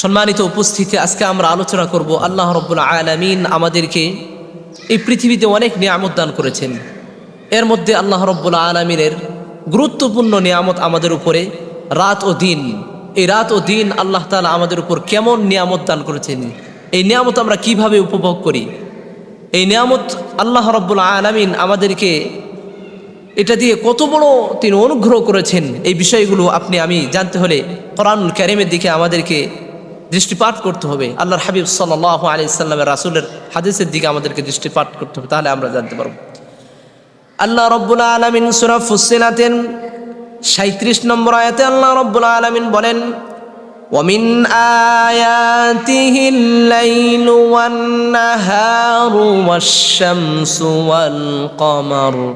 সম্মানিত উপস্থিতি, আজকে আমরা আলোচনা করব আল্লাহ রব্বুল আলমিন আমাদেরকে এই পৃথিবীতে অনেক নিয়ামত দান করেছেন। এর মধ্যে আল্লাহ রব্বুল আলমিনের গুরুত্বপূর্ণ নিয়ামত আমাদের উপরে রাত ও দিন। এই রাত ও দিন আল্লাহ তালা আমাদের উপর কেমন নিয়ামত দান করেছেন, এই নিয়ামত আমরা কীভাবে উপভোগ করি, এই নিয়ামত আল্লাহ রব্বুল আলমিন আমাদেরকে এটা দিয়ে কত বড় তিনি অনুগ্রহ করেছেন, এই বিষয়গুলো আপনি আমি জানতে হলে কোরআনুল ক্যারিমের দিকে আমাদেরকে দৃষ্টিপাত করতে হবে আল্লাহর হাবিব সাল্লাহ আলি সাল্লামের রাসুলের হাদিসের দিকে আমাদেরকে দৃষ্টিপাত করতে হবে তাহলে আমরা জানতে পারবো আল্লাহ রব্বুল আলমিন সুরা ফুসিলাতেন সাঁত্রিশ নম্বর আয়াতে আল্লাহ রব্বুল আলমিন বলেন ومن آياته الليل والنهار والشمس والقمر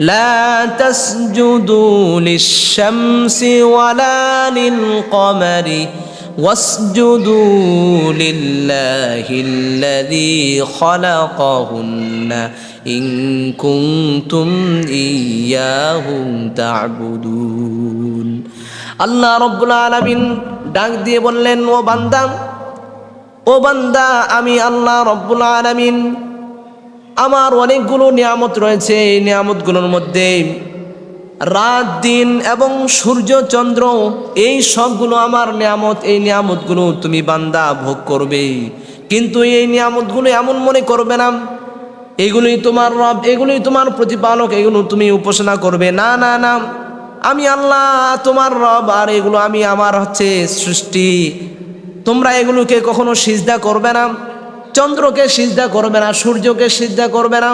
لا تسجدوا للشمس ولا للقمر واسجدوا لله الذي خلقهن إن كنتم إياه تعبدون আল্লাহ রব্বুল আলমিন ডাক দিয়ে বললেন ও বান্দা ও বান্দা আমি আল্লাহ রব্বুল আলমিন আমার অনেকগুলো নিয়ামত রয়েছে এই নিয়ামতগুলোর মধ্যে রাত, দিন এবং সূর্য, চন্দ্র, এই সবগুলো আমার নিয়ামত, এই নিয়ামতগুলো তুমি বান্দা ভোগ করবে। কিন্তু এই নিয়ামতগুলো এমন মনে করবে না, এগুলোই তোমার রব, এগুলোই তোমার প্রতিপালক, এগুলো তুমি উপাসনা করবে। না না না, আমি আল্লাহ, তোমার রব, আর এগুলো আমি আমার হচ্ছে সৃষ্টি। তোমরা এগুলোকে কখনো সিজদা করবে না, চন্দ্রকে সিজদা করবে না, সূর্যকে সিজদা করবে না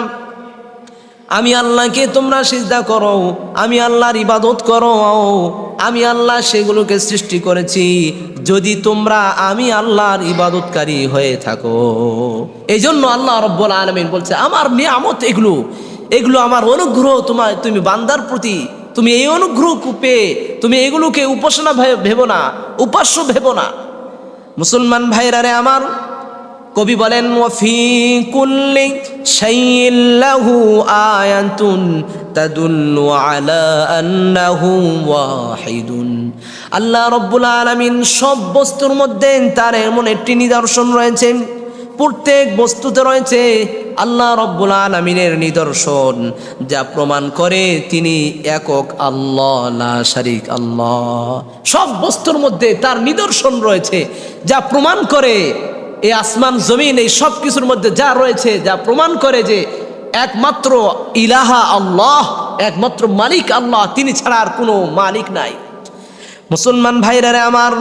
আমি আল্লাহকে তোমরা সিজদা করো, আমি আল্লাহর ইবাদত করো, আমি আল্লাহ সেগুলোকে সৃষ্টি করেছি। যদি তোমরা আমি আল্লাহর ইবাদতকারী হয়ে থাকো। এই জন্য আল্লাহ রব্বুল আলমিন বলছে, আমার নিয়ামত এগুলো এগুলো আমার অনুগ্রহ তোমার তুমি বান্দার প্রতি, তুমি এই অনুগ্রহ কূপে, তুমি এগুলোকে উপাসনা ভেবো না, উপাস্য ভেবো না। মুসলমান ভাইরারে আমার কবি বলেন ওয়াফি কুল্লি শাইইল্লাহু আয়াতুন তাদুল্লু আলা আন্নাহু ওয়াহিদুন। আল্লাহ রব্বুল আলামিন সব বস্তুর মধ্যে তার এমন একটি নিদর্শন রয়েছে, প্রত্যেক বস্তুতে রয়েছে আল্লাহ রব্বুল আলমিনের নিদর্শন, যা প্রমাণ করে তিনি একক আল্লাহ শারিক আল্লাহ। সব বস্তুর মধ্যে তার নিদর্শন রয়েছে, যা প্রমাণ করে এই আসমান, জমিন, এই সব কিছুর মধ্যে যা রয়েছে, যা প্রমাণ করে যে একমাত্র ইলাহা আল্লাহ, একমাত্র মালিক আল্লাহ, তিনি ছাড়া আর কোনো মালিক নাই। মুসলমান ভাইরারে আমার,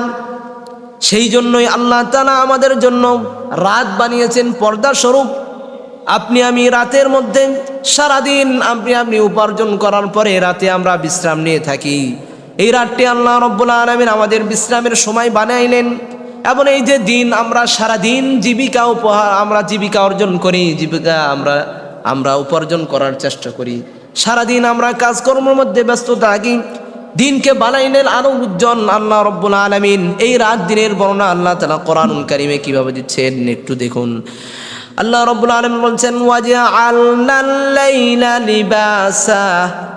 সেই জন্যই আল্লাহ তালা আমাদের জন্য রাত বানিয়েছেন পর্দা স্বরূপ। আপনি, আমি রাতের মধ্যে সারাদিন আপনি আপনি উপার্জন করার পরে রাতে আমরা বিশ্রাম নিয়ে থাকি। এই রাতটি আল্লাহ রব্বুল আলমিন আমাদের বিশ্রামের সময় বানাইলেন। এবং এই যে দিন, আমরা সারাদিন জীবিকা উপহার, আমরা জীবিকা অর্জন করি, জীবিকা আমরা আমরা উপার্জন করার চেষ্টা করি। সারাদিন আমরা কাজকর্মের মধ্যে ব্যস্ত থাকি। দিনকে বানাইলেন আরও উজ্জ্বল, আল্লাহ রব্বুল আলমিন। এই রাত দিনের বর্ণনা আল্লাহ তালা কোরআনুল কারিমে কীভাবে দিচ্ছেন, একটু দেখুন। আল্লাহ রব্বুল আলমিন বলছেন ওয়াজা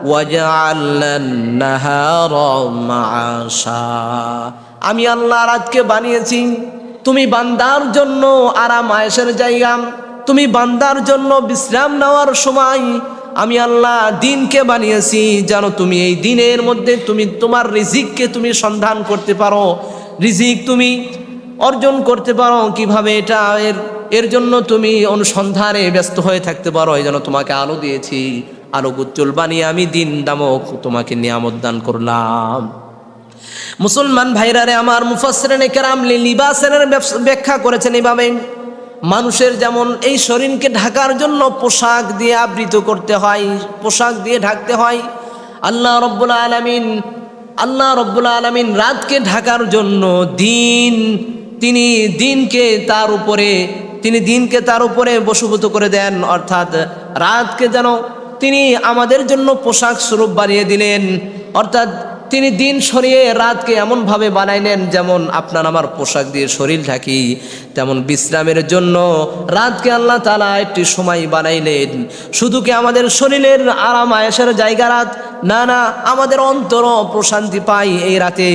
ওয়াজা আল্লাহ আমি আল্লাহ রাতকে বানিয়েছি। তুমি বান্দার জন্য আরাম, আয়েসের জায়গা। তুমি বান্দার জন্য বিশ্রাম নেওয়ার সময় আমি আল্লাহ দিনকে বানিয়েছি। যেন তুমি এই দিনের মধ্যে তুমি তোমার রিজিককে তুমি সন্ধান করতে পারো। রিজিক তুমি অর্জন করতে পারো। কীভাবে এটা এর এর জন্য তুমি অনুসন্ধানে ব্যস্ত হয়ে থাকতে পারো। এই জন্য তোমাকে আলো দিয়েছি। আলো উজ্জ্বল বানিয়ে আমি দিন দামক তোমাকে নিয়ামত দান করলাম। মুসলমান ভাইরারে আমার মুফাসরেনে কেরাম লিবাসের ব্যবস- ব্যাখ্যা করেছেন এইভাবে মানুষের যেমন এই শরীরকে ঢাকার জন্য পোশাক দিয়ে আবৃত করতে হয়, পোশাক দিয়ে ঢাকতে হয়, আল্লাহ রব্বুল আলমিন, আল্লাহ রব্বুল আলমিন রাতকে ঢাকার জন্য দিন, তিনি দিনকে তার উপরে, তিনি দিনকে তার উপরে বশীভূত করে দেন, অর্থাৎ রাতকে যেন তিনি আমাদের জন্য পোশাক স্বরূপ বানিয়ে দিলেন, অর্থাৎ তিনি দিন সরিয়ে রাতকে এমনভাবে বানাইলেন যেমন আপনার আমার পোশাক দিয়ে শরীর ঢাকি, তেমন বিশ্রামের জন্য রাতকে আল্লাহ তালা একটি সময় বানাইলেন শুধু কি আমাদের শরীরের আরাম আয়েসের জায়গা রাত? না না, আমাদের অন্তর প্রশান্তি পাই এই রাতে।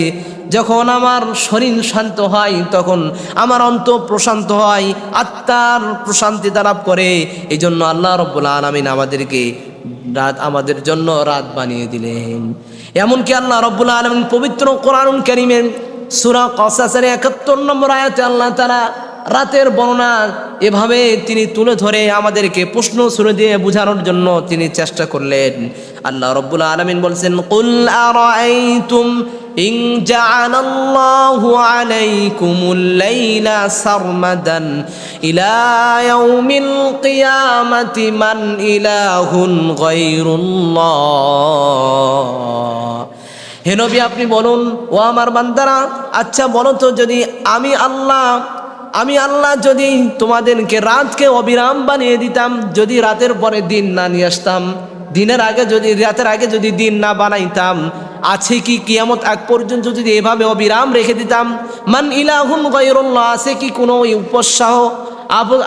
যখন আমার শরীর শান্ত হয়, তখন আমার অন্ত প্রশান্ত হয়, আত্মার প্রশান্তি লাভ করে। এই জন্য আল্লাহ রব্বুল আলমিন আমাদেরকে রাত, আমাদের জন্য রাত বানিয়ে দিলেন। এমনকি আল্লাহ রব্বুল আলম পবিত্র কোরআন করিমেন সুরা কসাসের একাত্তর নম্বর আয়াতে আল্লাহ তারা রাতের বর্ণনা এভাবে তিনি তুলে ধরে আমাদেরকে প্রশ্ন শুনে দিয়ে বোঝানোর জন্য তিনি চেষ্টা করলেন। আল্লাহ রব্বুল আলমিন বলছেন, কুল ইন জাআলাল্লাহু আলাইকুমুল লাইলা সারমাদান ইলা ইয়াউমিল কিয়ামাতি মান ইলাহুন গায়রুল্লাহ। হে নবী, আপনি বলুন, ও আমার বান্দারা আচ্ছা বলো তো, যদি আমি আল্লাহ আমি আল্লাহ যদি তোমাদেরকে রাতকে অবিরাম বানিয়ে দিতাম, যদি রাতের পরে দিন না নিয়ে আসতাম, দিনের আগে যদি, রাতের আগে যদি দিন না বানাইতাম আছে কি কিয়ামত আগ পর্যন্ত যদি এভাবে অবিরাম রেখে দিতাম? মান ইলাহুন গায়রুল্লাহ, আছে কি কোনো উপসাহ?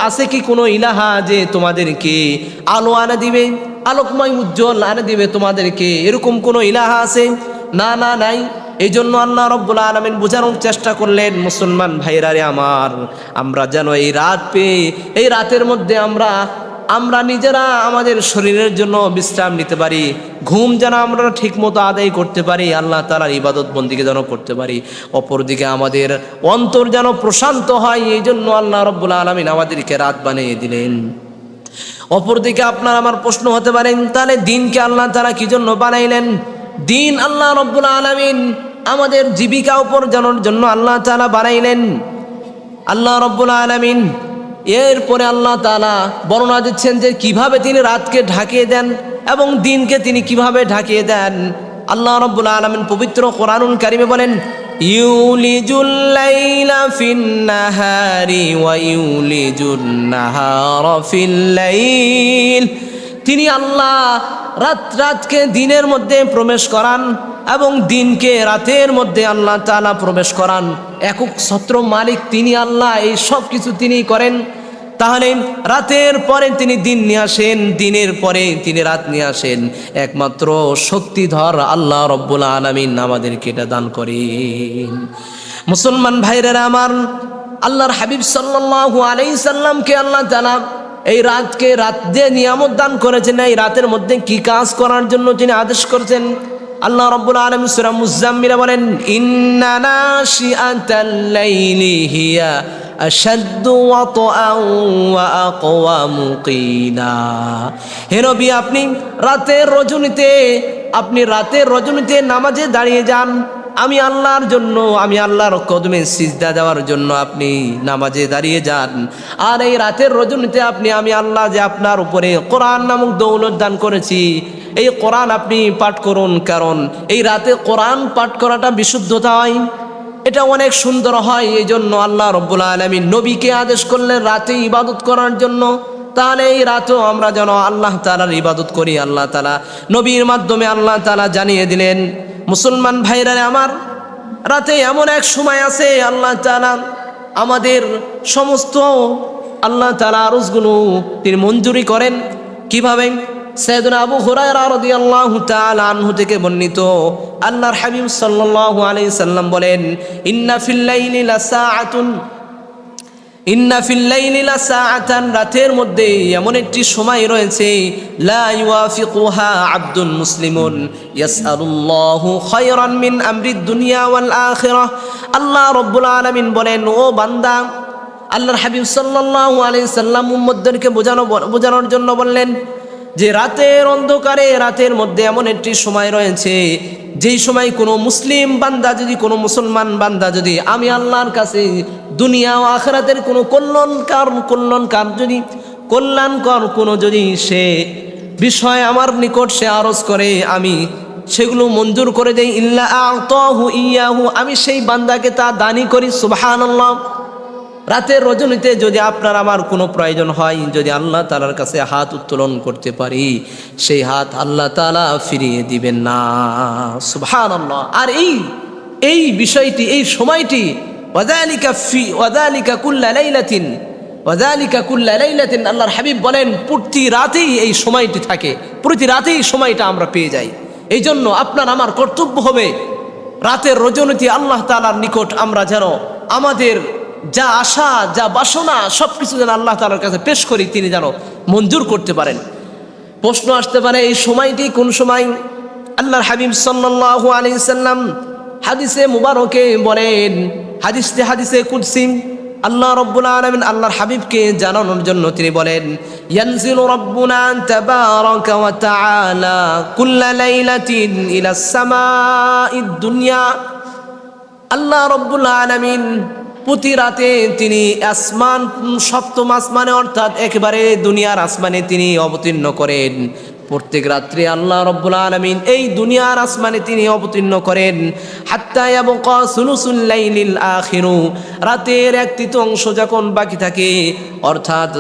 আছে কি কোনো ইলাহা যে তোমাদেরকে আলো আনা দিবে? আলোকময় উজ্জ্বল আনা দিবে তোমাদেরকে? এরকম কোনো ইলাহা আছে? না না, নাই। এই জন্য আল্লাহ রব্বুল আলমিন বোঝানোর চেষ্টা করলেন, মুসলমান ভাইরারে আমার, আমরা যেন এই রাত পেয়ে, এই রাতের মধ্যে আমরা আমরা নিজেরা আমাদের শরীরের জন্য বিশ্রাম নিতে পারি। ঘুম যেন আমরা ঠিক মতো আদায় করতে পারি, আল্লাহ তালার ইবাদত বন্দিকে যেন করতে পারি। অপরদিকে আমাদের অন্তর যেন প্রশান্ত হয়, এই জন্য আল্লাহ রব্বুল আলমিন আমাদেরকে রাত বানিয়ে দিলেন। অপরদিকে আপনার আমার প্রশ্ন হতে পারেন তাহলে দিনকে আল্লাহ তারা কি জন্য বানাইলেন? দিন আল্লাহ রব্বুল আলমিন আমাদের জীবিকা উপার্জনের জন্য আল্লাহ তালা বানাইলেন। আল্লাহ রব্বুল আলমিন এরপরে আল্লাহ তালা বর্ণনা দিচ্ছেন যে কীভাবে তিনি রাতকে ঢাকিয়ে দেন এবং দিনকে তিনি কীভাবে ঢাকিয়ে দেন। আল্লাহ রব্বুল আলমিন পবিত্র কোরআনুল কারিমে বলেন তিনি আল্লাহ রাত রাতকে দিনের মধ্যে প্রবেশ করান এবং দিনকে রাতের মধ্যে আল্লাহ তালা প্রবেশ করান। একক ছত্র মালিক তিনি আল্লাহ, এই সব কিছু তিনি করেন। তাহলে রাতের পরে তিনি দিন নিয়ে আসেন, দিনের পরে তিনি রাত নিয়ে আসেন। একমাত্র শক্তিধর আল্লাহ রব্বুল আলমিন আমাদেরকে এটা দান করেন। মুসলমান ভাইরা আমার, আল্লাহর হাবিব সাল্লাল্লাহু আলাইহি সাল্লামকে আল্লাহ তাআলা এই রাতকে রাত দিয়ে নিয়ামত দান করেছেন। এই রাতের মধ্যে কি কাজ করার জন্য তিনি আদেশ করেছেন? আল্লাহ রাব্বুল আলামিন সূরা মুজাম্মিলে বলেন, ইন্না নাশিআতাল লাইলি হিয়া আশাদ্দু ওয়া আপনি রাতের রজনীতে, আপনি রাতের রজনীতে নামাজে দাঁড়িয়ে যান। আমি আল্লাহর জন্য, আমি আল্লাহর কদমে সিজদা দেওয়ার জন্য আপনি নামাজে দাঁড়িয়ে যান। আর এই রাতের রজনীতে আপনি, আমি আল্লাহ যে আপনার উপরে কোরআন নামক দৌলত দান করেছি, এই কোরআন আপনি পাঠ করুন। কারণ এই রাতে কোরআন পাঠ করাটা বিশুদ্ধতা হয় এটা অনেক সুন্দর হয় এই জন্য আল্লাহ রব্বুল আলমী নবীকে আদেশ করলেন রাতে ইবাদত করার জন্য। তাহলে এই রাতেও আমরা যেন আল্লাহ তালার ইবাদত করি, আল্লাহ তালা নবীর মাধ্যমে আল্লাহ তালা জানিয়ে দিলেন, মুসলমান ভাইরা আমার, রাতে এমন এক সময় আছে, আল্লাহ তালা আমাদের সমস্ত আল্লাহ তালা আরজগুলো তিনি মঞ্জুরি করেন। কীভাবে? সৈয়দনা আবু হুরায়রা রাদিয়াল্লাহু তাআলা আনহু বর্ণিত। আল্লাহর হাবিব সাল্লাল্লাহু আলাইহি সাল্লাম বলেন, ইন্না ফিল লাইলি লাসাআতুন, ইন্না ফিল লাইলি রাতের মধ্যে এমন একটি সময় রয়েছে, লা ইউয়াফিকুহা আব্দুল মুসলিমুন, ইয়াসআলুল্লাহু খায়রান মিন দুনিয়া ওয়াল আখিরাহ আল্লাহ রাব্বুল আলামিন বলেন, ও বান্দা আল্লাহর হাবিব সাল্লাল্লাহু আলাইহি সাল্লাম উম্মতদেরকে বোঝানো, বোঝানোর জন্য বললেন যে রাতের অন্ধকারে, রাতের মধ্যে এমন একটি সময় রয়েছে, যেই সময় কোনো মুসলিম বান্দা যদি, কোনো মুসলমান বান্দা যদি, আমি আল্লাহর কাছে দুনিয়া ও আখরাতের কোনো কল্যাণকার কল্যাণকার যদি কল্যাণকর কোনো যদি সে বিষয় আমার নিকট সে আরজ করে, আমি সেগুলো মঞ্জুর করে দেই। ইল্লা আতহু ইয়াহু, আমি সেই বান্দাকে তা দানি করি, সুবহানাল্লাহ। রাতের রজনীতে যদি আপনার আমার কোনো প্রয়োজন হয়, যদি আল্লাহ তালার কাছে হাত উত্তোলন করতে পারি, সেই হাত আল্লাহ তালা ফিরিয়ে দিবেন না। সুবহান আল্লাহ আর এই এই বিষয়টি, এই সময়টি ওয়াদালিকা ফি ওয়াদালিকা কুল্লা লাইলাতিন ওয়াদালিকা কুল্লা লাইলাতিন, আল্লাহর হাবিব বলেন, প্রতি রাতেই এই সময়টি থাকে, প্রতি রাতেই সময়টা আমরা পেয়ে যাই। এই জন্য আপনার আমার কর্তব্য হবে, রাতের রজনীতি আল্লাহ তালার নিকট আমরা যেন আমাদের যা আশা, যা বাসনা সব কিছু যেন আল্লাহ তালার কাছে পেশ করি, তিনি যেন মঞ্জুর করতে পারেন। প্রশ্ন আসতে পারে, এই সময়টি কোন সময়? আল্লাহর হাবিব সাল্লাল্লাহু আলাইহি সাল্লাম হাদিসে মুবারকে বলেন, হাদিসে হাদিসে কুদসি, আল্লাহ রব্বুল আলামিন আল্লাহর হাবিবকে জানানোর জন্য তিনি বলেন দুনিয়া আল্লাহ রব্বুল আলামিন প্রতি রাতে তিনি আসমান, সপ্তম আসমানে অর্থাৎ একেবারে দুনিয়ার আসমানে তিনি অবতীর্ণ করেন। প্রত্যেক রাত্রে আল্লাহ রব্বুল আলমিন এই দুনিয়ার আসমানে তিনি অবতীর্ণ করেন। আখিরু, রাতের এক তৃতীয় অংশ যখন বাকি থাকে, অর্থাৎ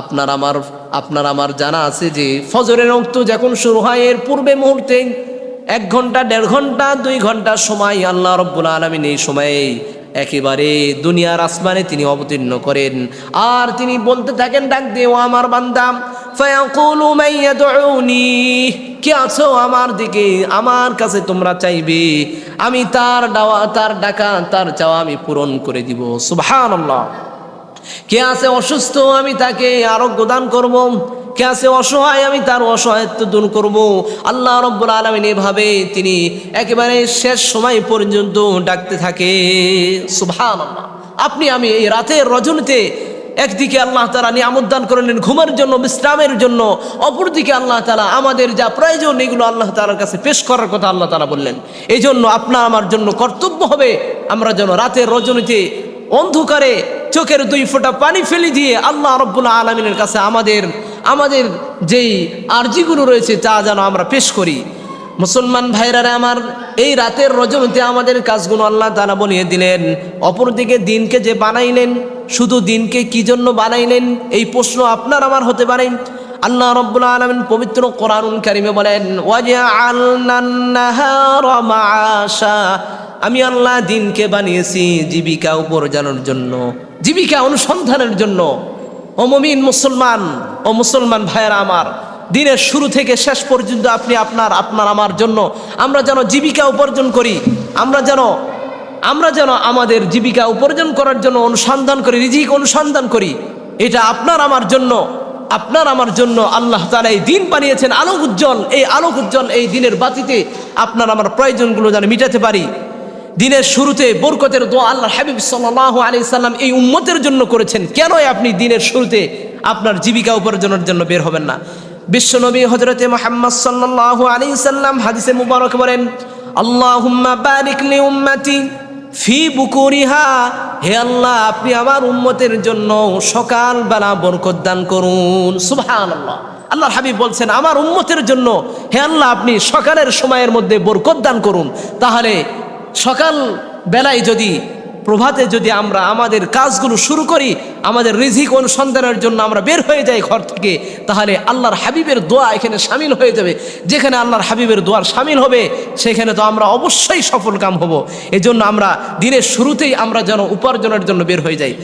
আপনার আমার আপনার আমার জানা আছে যে ফজরের রক্ত যখন শুরু হয়, এর পূর্বে মুহূর্তে এক ঘণ্টা, দেড় ঘণ্টা, দুই ঘণ্টা সময় আল্লাহ রব্বুল আলমিন এই সময়ে একেবারে দুনিয়ার আসমানে তিনি অবতীর্ণ করেন। আর তিনি বলতে থাকেন, ডাক দেও আমার বান্দাম আমার দিকে? আমার কাছে তোমরা চাইবে। আমি তার ডাওয়া, তার ডাকা, তার চাওয়া আমি পূরণ করে দিব। সুবহানাল্লাহ। কে আছে অসুস্থ? আমি তাকে আরোগ্য দান করব। কে আছে অসহায়, আমি তার অসহায়ত্ব দূর করব। আল্লাহ রব্বুল আলমিন এভাবে তিনি একেবারে শেষ সময় পর্যন্ত ডাকতে থাকে। সুভান আপনি, আমি এই রাতের রজনীতে একদিকে আল্লাহ তালা নিয়ামত দান করলেন ঘুমের জন্য, বিশ্রামের জন্য, অপরদিকে আল্লাহ তালা আমাদের যা প্রয়োজন এগুলো আল্লাহ তালার কাছে পেশ করার কথা আল্লাহ তালা বললেন। এই জন্য আপনার আমার জন্য কর্তব্য হবে আমরা যেন রাতের রজনীতে অন্ধকারে চোখের দুই ফোঁটা পানি ফেলে দিয়ে আল্লাহ রব্বুল্লা আলমিনের কাছে আমাদের আমাদের যেই আর্জিগুলো রয়েছে, তা যেন আমরা পেশ করি। মুসলমান ভাইরারে আমার, এই রাতের রজনীতে আমাদের কাজগুলো আল্লাহ তালা বলিয়ে দিলেন। অপরদিকে দিনকে যে বানাইলেন, শুধু দিনকে কি জন্য বানাইলেন? এই প্রশ্ন আপনার আমার হতে পারে। আল্লাহ রব্বুল আলমিন পবিত্র কোরআনুল কারিমে বলেন আমি আল্লাহ দিনকে বানিয়েছি জীবিকা উপার্জনের জন্য, জীবিকা অনুসন্ধানের জন্য। ও মমিন মুসলমান, ও মুসলমান ভাইয়েরা আমার, দিনের শুরু থেকে শেষ পর্যন্ত আপনি আপনার আপনার আমার জন্য আমরা যেন জীবিকা উপার্জন করি, আমরা যেন আমরা যেন আমাদের জীবিকা উপার্জন করার জন্য অনুসন্ধান করি, রিজিক অনুসন্ধান করি, এটা আপনার আমার জন্য, আপনার আমার জন্য আল্লাহ তালা এই দিন বানিয়েছেন, আলোক উজ্জ্বল, এই আলোক উজ্জ্বল এই দিনের বাতিতে আপনার আমার প্রয়োজনগুলো যেন মিটাতে পারি। দিনের শুরুতে বরকতের দোয়া আল্লাহ হাবিব সাল্লাহ আলি সাল্লাম এই উম্মতের জন্য করেছেন কেন আপনি দিনের শুরুতে আপনার জীবিকা উপার্জনের জন্য বের হবেন না? বিশ্বনবী হজরতে মোহাম্মদ সাল্লাহ আলী সাল্লাম হাদিসে মুবারক বলেন, আল্লাহুম্মা বারিক লি উম্মতি ফি বুকুরিহা। হে আল্লাহ, আপনি আমার উম্মতের জন্য সকালবেলা বরকত দান করুন। সুবহানাল্লাহ। আল্লাহ হাবিব বলছেন, আমার উম্মতের জন্য হে আল্লাহ, আপনি সকালের সময়ের মধ্যে বরকত দান করুন। তাহলে সকাল বেলায় যদি, প্রভাতে যদি আমরা আমাদের কাজগুলো শুরু করি, আমাদের রিজিক অনুসন্ধানের জন্য আমরা বের হয়ে যাই ঘর থেকে, তাহলে আল্লাহর হাবিবের দোয়া এখানে সামিল হয়ে যাবে। যেখানে আল্লাহর হাবিবের দোয়ার সামিল হবে, সেখানে তো আমরা অবশ্যই সফল কাম হব। এজন্য আমরা দিনের শুরুতেই আমরা যেন উপার্জনের জন্য বের হয়ে যাই।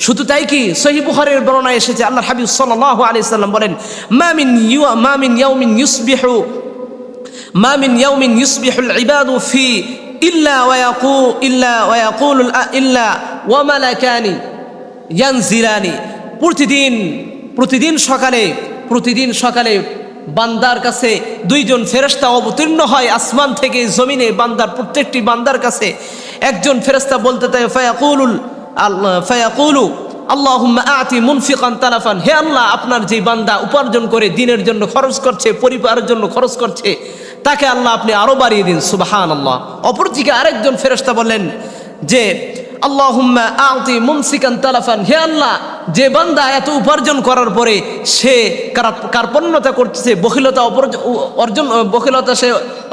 শুধু তাই কি? সহি বুখারের বর্ণনা এসেছে আল্লাহ হাবিব সাল্লাহ আলি সাল্লাম বলেন মামিন ইউ মামিন ইয়াউমিন ইউসবিহু মামিন ইয়াউমিন ইউসবিহুল ইবাদু ফি ইল্লা ইল্লা ইল্লা প্রতিদিন প্রতিদিন সকালে প্রতিদিন সকালে বান্দার কাছে দুইজন ফেরেস্তা অবতীর্ণ হয় আসমান থেকে জমিনে বান্দার, প্রত্যেকটি বান্দার কাছে। একজন ফেরেস্তা বলতে তাই আল্লাহ ফায়াকুলু, আল্লাহুম্মা আতি তালাফান। হে আল্লাহ, আপনার যে বান্দা উপার্জন করে দিনের জন্য খরচ করছে, পরিবারের জন্য খরচ করছে তাকে আল্লাহ আপনি আরও বাড়িয়ে দিন সুবাহান আল্লাহ অপরদিকে আরেকজন ফেরেস্তা বললেন যে, আল্লাহুম্মা আতি মুমসিকান তালাফান। হে আল্লাহ, যে বান্দা এত উপার্জন করার পরে সে কার্পণ্যতা করছে বখিলতা অর্জন বখিলতা সে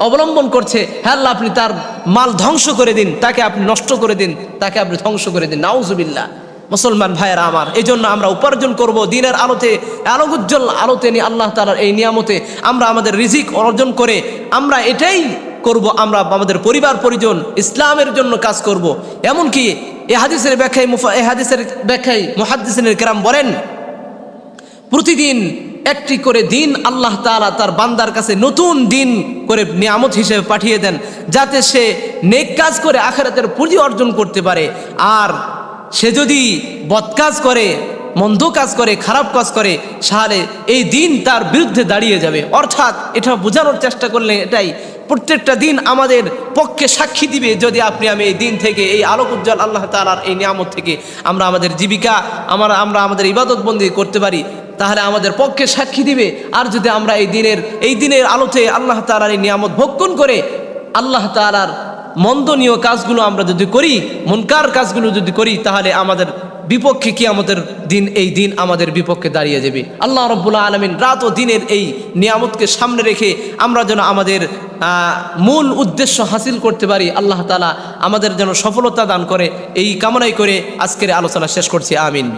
অবলম্বন করছে, হে আল্লাহ আপনি তার মাল ধ্বংস করে দিন, তাকে আপনি নষ্ট করে দিন, তাকে আপনি ধ্বংস করে দিন। নাউজুবিল্লাহ। মুসলমান ভাইয়েরা আমার এই জন্য আমরা উপার্জন করব দিনের আলোতে আলোক উজ্জ্বল আলোতে নিয়ে আল্লাহ তালার এই নিয়ামতে আমরা আমাদের রিজিক অর্জন করে আমরা এটাই করব, আমরা আমাদের পরিবার পরিজন ইসলামের জন্য কাজ করব। এমনকি এ হাদিসের ব্যাখ্যায় মুফা, এ হাদিসের ব্যাখ্যায় মুহাদ্দিসিনের কেরাম বলেন, প্রতিদিন একটি করে দিন আল্লাহ তাআলা তার বান্দার কাছে নতুন দিন করে নিয়ামত হিসেবে পাঠিয়ে দেন, যাতে সে নেক কাজ করে আখেরাতের পুঁজি অর্জন করতে পারে আর সে যদি বদকাজ করে, মন্দ কাজ করে, খারাপ কাজ করে, তাহলে এই দিন তার বিরুদ্ধে দাঁড়িয়ে যাবে। অর্থাৎ এটা বোঝানোর চেষ্টা করলে এটাই, প্রত্যেকটা দিন আমাদের পক্ষে সাক্ষী দিবে যদি আপনি আমি এই দিন থেকে, এই আলোক উজ্জ্বল আল্লাহ তালার এই নিয়ামত থেকে আমরা আমাদের জীবিকা, আমরা আমরা আমাদের ইবাদত বন্দি করতে পারি, তাহলে আমাদের পক্ষে সাক্ষী দিবে। আর যদি আমরা এই দিনের এই দিনের আলোতে আল্লাহ তালার এই নিয়ামত ভক্ষণ করে, আল্লাহ তালার মন্দনীয় কাজগুলো আমরা যদি করি, মনকার কাজগুলো যদি করি, তাহলে আমাদের বিপক্ষে কি আমাদের দিন, এই দিন আমাদের বিপক্ষে দাঁড়িয়ে যাবে। আল্লাহ রব্বুল্লাহ আলমিন রাত ও দিনের এই নিয়ামতকে সামনে রেখে আমরা যেন আমাদের মূল উদ্দেশ্য হাসিল করতে পারি, আল্লাহ তালা আমাদের যেন সফলতা দান করে, এই কামনাই করে আজকের আলোচনা শেষ করছি, আমিন।